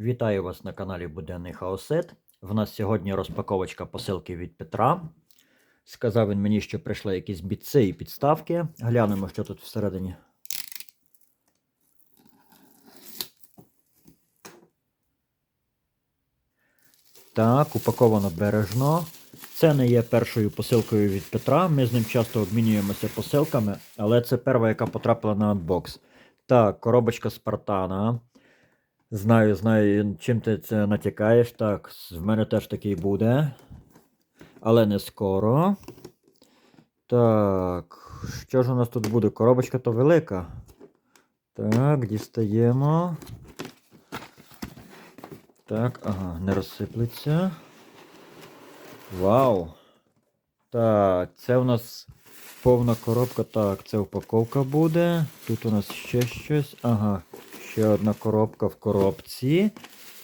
Вітаю вас на каналі Буденний Хаосет. В нас сьогодні розпаковочка посилки від Петра. Сказав він мені, що прийшли якісь бітси і підставки. Глянемо, що тут всередині. Так, упаковано бережно. Це не є першою посилкою від Петра. Ми з ним часто обмінюємося посилками, але це перша, яка потрапила на анбокс. Так, коробочка Спартана. Знаю, знаю, чим ти це натякаєш. Так, в мене теж такий буде. Але не скоро. Так, що ж у нас тут буде? Коробочка то велика. Так, дістаємо. Так, ага, не розсиплеться. Вау! Так, це у нас повна коробка. Так, це упаковка буде. Тут у нас ще щось. Ага, ще одна коробка в коробці.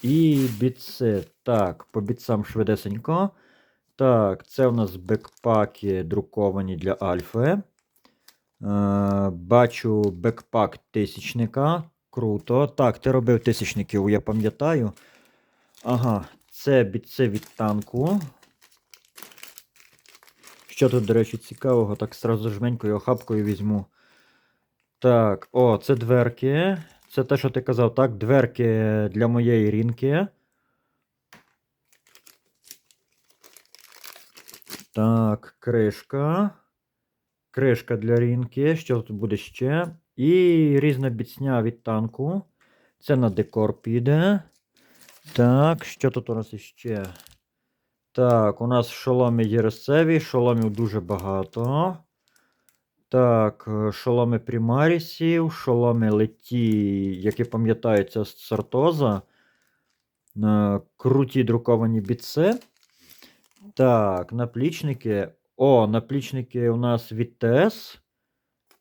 І бітси. Так, по бітсам швидесенько. Так, це у нас бекпаки друковані для Альфи. Е, бачу бекпак тисячника. Круто. Так, ти робив тисячників, я пам'ятаю. Ага, це бітси від танку. Що тут, до речі, цікавого, так сразу жменькою охапкою візьму. Так, о, це дверки. Це те, що ти казав, так? Дверки для моєї рінки. Так, кришка. Кришка для рінки. Що тут буде ще? І різна біцня від танку. Це на декор піде. Так, що тут у нас іще? Так, у нас шоломи єресеві, шоломів дуже багато. Так, е, шоломи примарісів, шоломи леті, які пам'ятаються з Сартоза. Е, Круті друковані біци. Так, наплічники. О, наплічники у нас від ТС.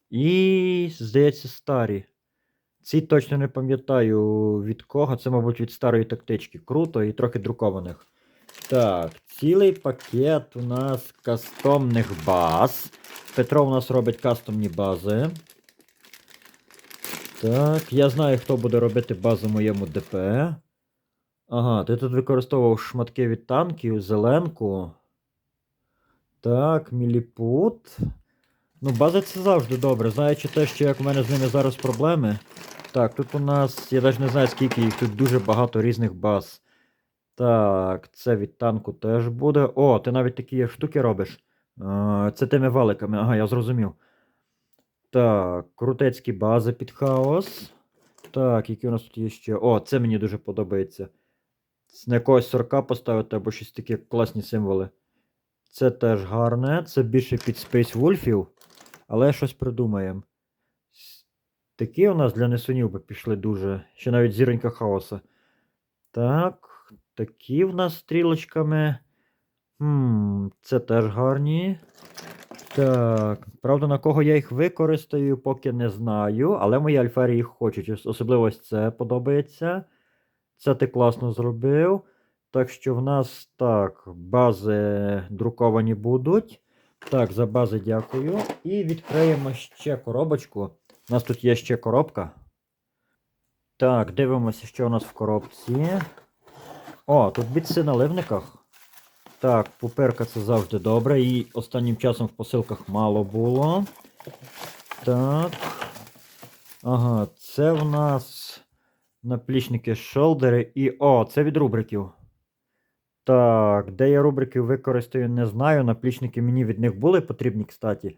І, здається, старі. Ці точно не пам'ятаю від кого. Це, мабуть, від старої тактички. Круто і трохи друкованих. Так, цілий пакет у нас кастомних баз. Петро у нас робить кастомні бази. Так, я знаю, хто буде робити базу моєму ДП. Ага, ти тут використовував шматки від танків, зеленку. Так, міліпут. Ну, бази це завжди добре. Знаючи те, що як у мене з ними зараз проблеми. Так, тут у нас, я навіть не знаю, скільки їх, тут дуже багато різних баз. Так, це від танку теж буде. О, ти навіть такі штуки робиш. Це тими валиками. Ага, я зрозумів. Так, крутецькі бази під хаос. Так, які у нас тут є ще. О, це мені дуже подобається. На якогось сорка поставити або щось таке класні символи. Це теж гарне. Це більше під Space Wolfів. Але щось придумаємо. Такі у нас для несунів би пішли дуже. Ще навіть зіронька хаоса. Так. Такі в нас стрілочками. Хм, Це теж гарні. Так. Правда, на кого я їх використаю, поки не знаю. Але мої альфері їх хочуть. Особливо це подобається. Це ти класно зробив. Так що в нас так, бази друковані будуть. Так, за бази дякую. І відкриємо ще коробочку. У нас тут є ще коробка. Так, дивимося, що у нас в коробці. О, тут бітси на ливниках. Так, пуперка це завжди добре. І останнім часом в посилках мало було. Так. Ага, це в нас наплічники шолдери і. О, це від рубриків. Так, де я рубрики використаю, не знаю. Наплічники мені від них були потрібні, кстати.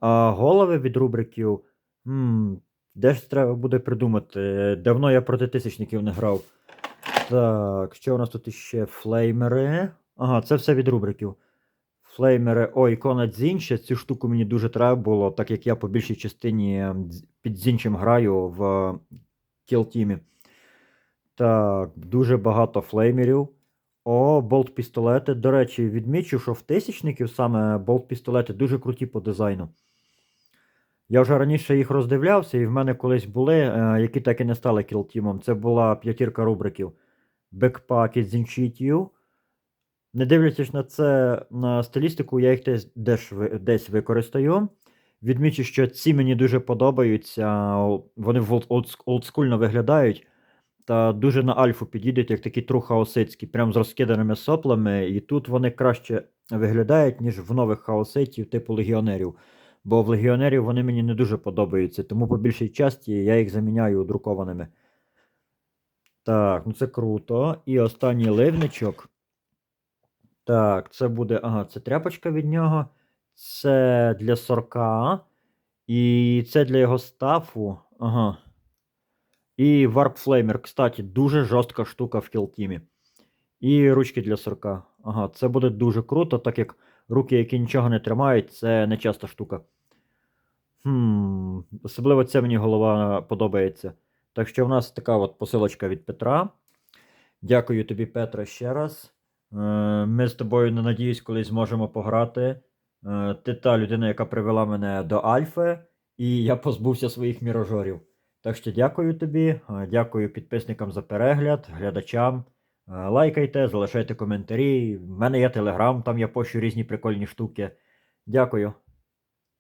А голови від рубриків. М, де ж треба буде придумати. Давно я проти тисячників не грав. Так, що у нас тут іще? Флеймери. Ага, це все від рубриків. Флеймери. О, ікона Дзінча. Цю штуку мені дуже треба було, так як я по більшій частині під Дзінчем граю в кілтімі. Так, дуже багато флеймерів. О, болт-пістолети. До речі, відмічу, що в тисячників саме болт-пістолети дуже круті по дизайну. Я вже раніше їх роздивлявся, і в мене колись були, е, які так і не стали кілтімом. Це була п'ятірка рубриків. Бекпаки з інчітів. Не дивлячись на це на стилістику, я їх десь, десь, використаю. Відмічу, що ці мені дуже подобаються. Вони олдскульно виглядають. Та дуже на альфу підійдуть, як такі трухаосицькі, прям з розкиданими соплами, і тут вони краще виглядають, ніж в нових хаоситів, типу легіонерів. Бо в легіонерів вони мені не дуже подобаються, тому по більшій часті я їх заміняю друкованими. Так, ну це круто. І останній ливничок. Так, це буде. Ага, це тряпочка від нього. Це для сорка. І це для його стафу. Ага. І Flamer, кстати, дуже жорстка штука в кілтімі. І ручки для сорка. Ага, це буде дуже круто, так як руки, які нічого не тримають, це не часта штука. Хм, особливо це мені голова подобається. Так що в нас така от посилочка від Петра. Дякую тобі, Петра, ще раз. Е, Ми з тобою, не надіюсь, колись зможемо пограти. Е, Ти та людина, яка привела мене до Альфи, і я позбувся своїх мірожорів. Так що дякую тобі, е, дякую підписникам за перегляд, глядачам. Лайкайте, залишайте коментарі. В мене є телеграм, там я пощу різні прикольні штуки. Дякую.